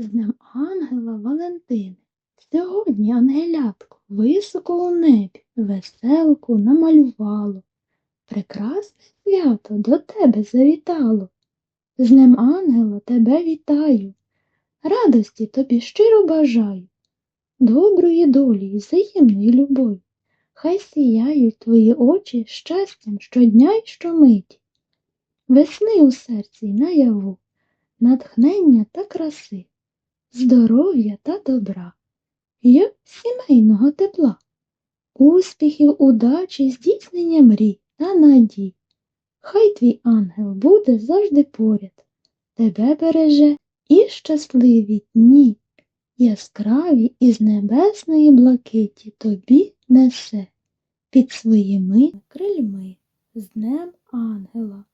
З Днем Ангела Валентини. Сьогодні, ангелятко, високо у небі, веселку намалювало. Прекрасне свято до тебе завітало. З Днем Ангела тебе вітаю. Радості тобі щиро бажаю, доброї долі і взаємної любові. Хай сіяють твої очі щастям щодня й щомиті. Весни у серці й наяву, натхнення та краси, здоров'я та добра, й сімейного тепла, успіхів, удачі, здійснення мрій та надій. Хай твій ангел буде завжди поряд, тебе береже і щасливі дні, яскраві із небесної блакиті тобі несе під своїми крильми з Днем Ангела.